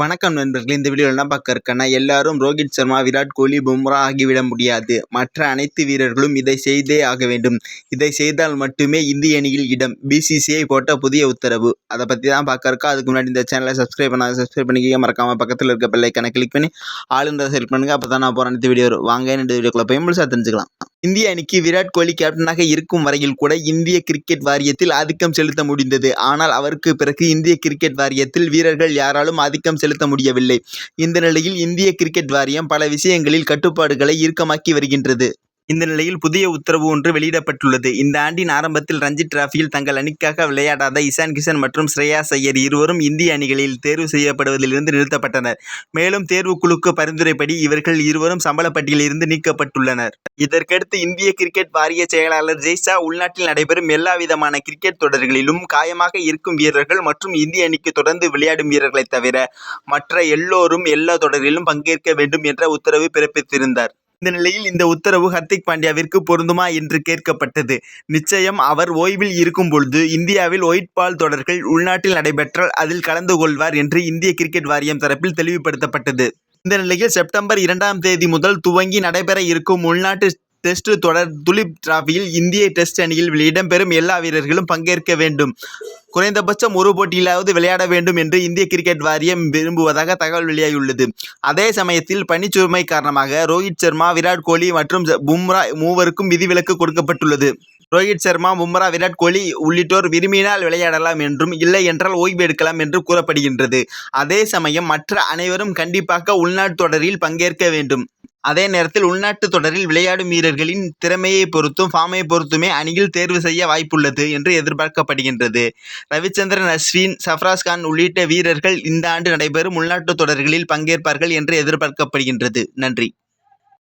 வணக்கம் நண்பர்களே இந்த வீடியோவில் என்ன பார்க்க இருக்கேன்னா எல்லாரும் ரோஹித் சர்மா விராட் கோலி பும்ரா ஆகிவிட முடியாது. மற்ற அனைத்து வீரர்களும் இதை செய்தே ஆக வேண்டும். இதை செய்தால் மட்டுமே இந்திய அணியில் இடம். பிசிசிஐ போட்ட புதிய உத்தரவு. அதை பற்றி தான் பார்க்க இருக்கா அதுக்கு முன்னாடி இந்த சேனலை சப்ஸ்கிரைப் பண்ணாத சப்ஸ்கிரைப் பண்ணிக்க மறக்காமல் பக்கத்தில் இருக்க பெல்லைக்கான கிளிக் பண்ணி ஆளுன்றதை செலக்ட் பண்ணுங்கள் அப்போ தான் நான் போகிற அனைத்து வீடியோ வாங்க இந்த வீடியோக்குள்ளே போய் முழுசாக தெரிஞ்சுக்கலாம். இந்திய அணிக்கு விராட் கோலி கேப்டனாக இருக்கும் வரையில் கூட இந்திய கிரிக்கெட் வாரியத்தில் ஆதிக்கம் செலுத்த முடிந்தது. ஆனால் அவருக்கு பிறகு இந்திய கிரிக்கெட் வாரியத்தில் வீரர்கள் யாராலும் ஆதிக்கம் செலுத்த முடியவில்லை. இந்த நிலையில் இந்திய கிரிக்கெட் வாரியம் பல விஷயங்களில் கட்டுப்பாடுகளை இறுக்கமாக்கி வருகின்றது. இந்த நிலையில் புதிய உத்தரவு ஒன்று வெளியிடப்பட்டுள்ளது. இந்த ஆண்டின் ஆரம்பத்தில் ரஞ்சி டிராஃபியில் தங்கள் அணிக்காக விளையாடாத இசான் கிஷன் மற்றும் ஸ்ரேயா சையர் இருவரும் இந்திய அணிகளில் தேர்வு செய்யப்படுவதிலிருந்து நிறுத்தப்பட்டனர். மேலும் தேர்வுக்குழுக்கு பரிந்துரைப்படி இவர்கள் இருவரும் சம்பள பட்டியலிருந்து நீக்கப்பட்டுள்ளனர். இதற்கடுத்து இந்திய கிரிக்கெட் வாரிய செயலாளர் ஜெய்ஷா உள்நாட்டில் நடைபெறும் எல்லா விதமான கிரிக்கெட் தொடர்களிலும் காயமாக இருக்கும் வீரர்கள் மற்றும் இந்திய அணிக்கு தொடர்ந்து விளையாடும் வீரர்களை தவிர மற்ற எல்லோரும் எல்லா தொடரிலும் பங்கேற்க வேண்டும் என்ற உத்தரவு பிறப்பித்திருந்தார். இந்த நிலையில் இந்த உத்தரவு ஹர்திக் பாண்டியாவிற்கு பொருந்துமா என்று கேட்கப்பட்டது. நிச்சயம் அவர் ஓய்வில் இருக்கும் பொழுது இந்தியாவில் ஒயிட் பால் தொடர்கள் உள்நாட்டில் நடைபெற்றால் அதில் கலந்து கொள்வார் என்று இந்திய கிரிக்கெட் வாரியம் தரப்பில் தெளிவுபடுத்தப்பட்டது. இந்த நிலையில் செப்டம்பர் இரண்டாம் தேதி முதல் துவங்கி நடைபெற இருக்கும் உள்நாட்டு டெஸ்ட் தொடர் துலிப் டிராஃபியில் இந்திய டெஸ்ட் அணியில் இடம்பெறும் எல்லா வீரர்களும் பங்கேற்க வேண்டும். குறைந்தபட்சம் ஒரு போட்டியிலாவது விளையாட வேண்டும் என்று இந்திய கிரிக்கெட் வாரியம் விரும்புவதாக தகவல் வெளியாகியுள்ளது. அதே சமயத்தில் பணிச்சுமை காரணமாக ரோஹித் சர்மா விராட் கோலி மற்றும் பும்ரா மூவருக்கும் விதிவிலக்கு கொடுக்கப்பட்டுள்ளது. ரோஹித் சர்மா பும்ரா விராட் கோலி உள்ளிட்டோர் விரும்பினால் விளையாடலாம் என்றும் இல்லை என்றால் ஓய்வு எடுக்கலாம் என்று கூறப்படுகின்றது. அதே சமயம் மற்ற அனைவரும் கண்டிப்பாக உள்நாட்டு தொடரில் பங்கேற்க வேண்டும். அதே நேரத்தில் உள்நாட்டு தொடரில் விளையாடும் வீரர்களின் திறமையை பொறுத்தும் ஃபார்மை பொறுத்துமே அணியில் தேர்வு செய்ய வாய்ப்புள்ளது என்று எதிர்பார்க்கப்படுகின்றது. ரவிச்சந்திரன் அஸ்வின் சஃப்ராஸ் கான் உள்ளிட்ட வீரர்கள் இந்த ஆண்டு நடைபெறும் உள்நாட்டு தொடர்களில் பங்கேற்பார்கள் என்று எதிர்பார்க்கப்படுகின்றது. நன்றி.